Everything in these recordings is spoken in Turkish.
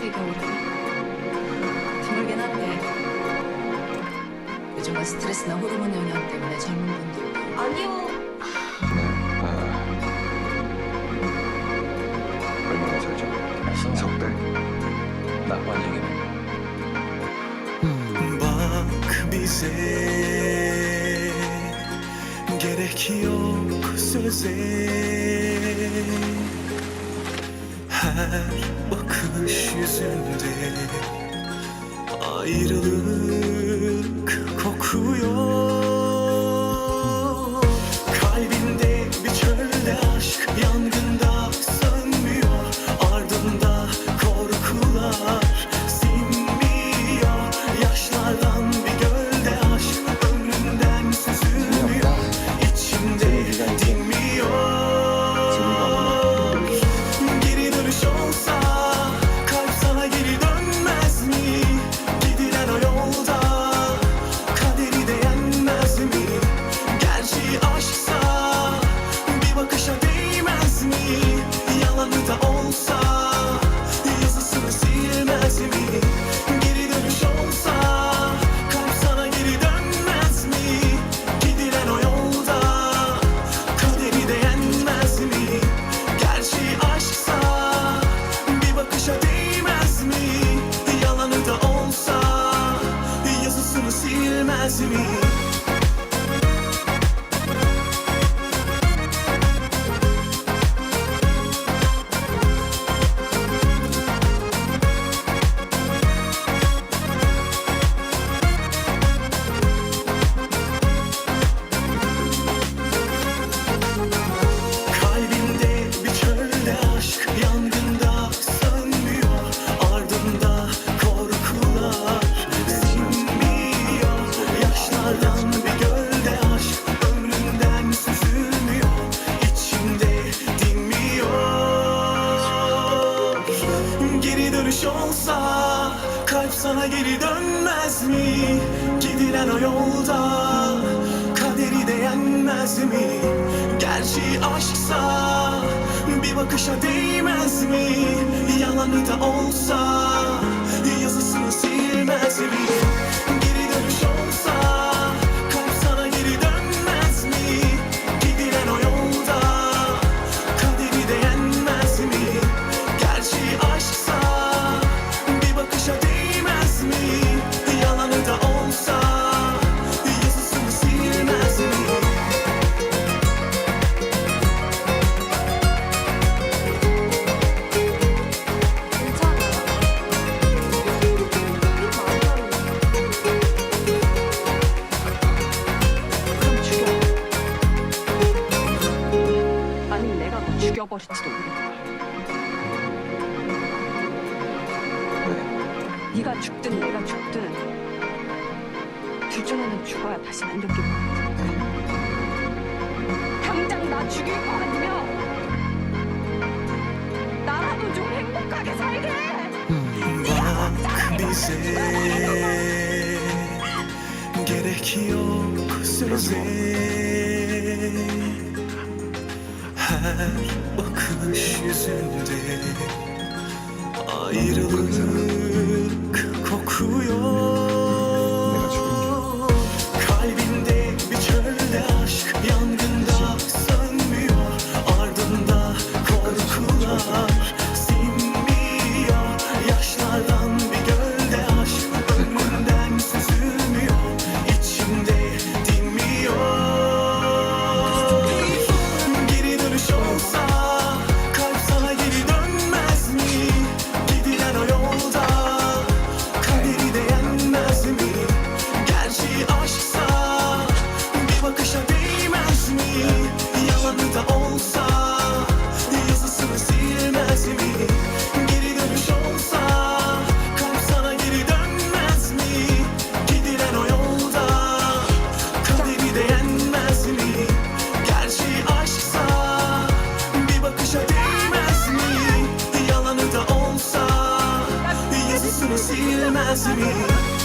되게 오래. 드물긴 한데 요즘은 스트레스나 호르몬 영향 때문에 젊은 분들도 아니요. 네. 아. 얼마나 살죠? 석 달. 나쁜 얘기네. Bak bize Gerek yok söze Her bakış yüzünde Ayrılık kokuyor to me. Olsa kalp sana geri dönmez mi? Gidilen o yolda kaderi de yenmez mi? Gerçi aşksa bir bakışa değmez mi? Yalanı da olsa 너 죽여버릴지도 모르겠다. 왜? 네가 죽든 내가 죽든 둘 중 하나는 죽어야 다시 안것 같아. 당장 나 죽일 거 아니면 나라도 좀 행복하게 살게. Yok söze Her bakış yüzünde. Ayrılık capacity.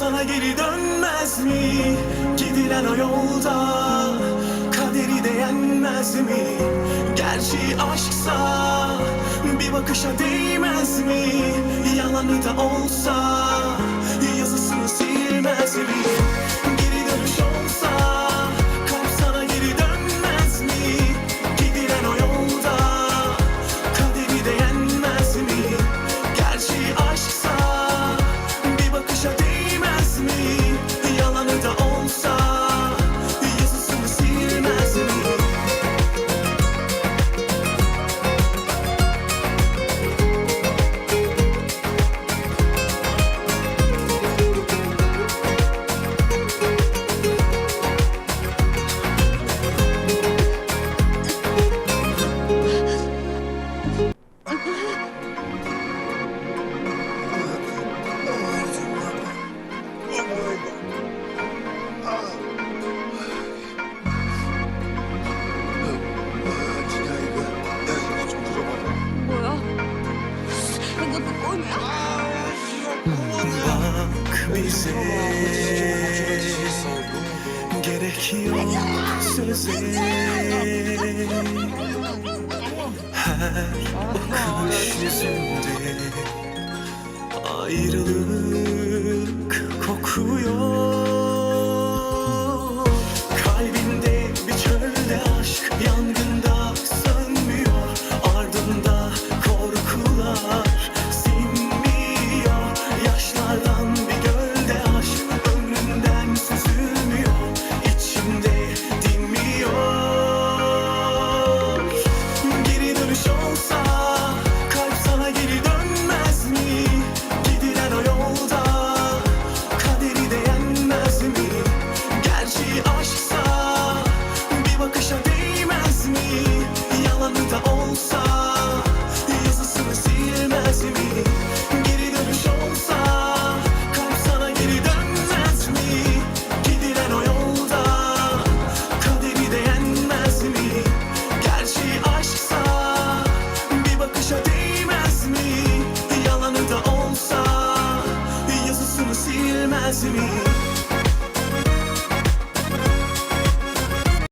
Sana geri dönmez mi? Gidilen o yolda kaderi de yenmez mi? Gerçi aşksa bir bakışa değmez mi? Yalanı da olsa yazısını silmez mi? Bak bize gerek yok söze Her bakış yüzünde ayrılık kokuyor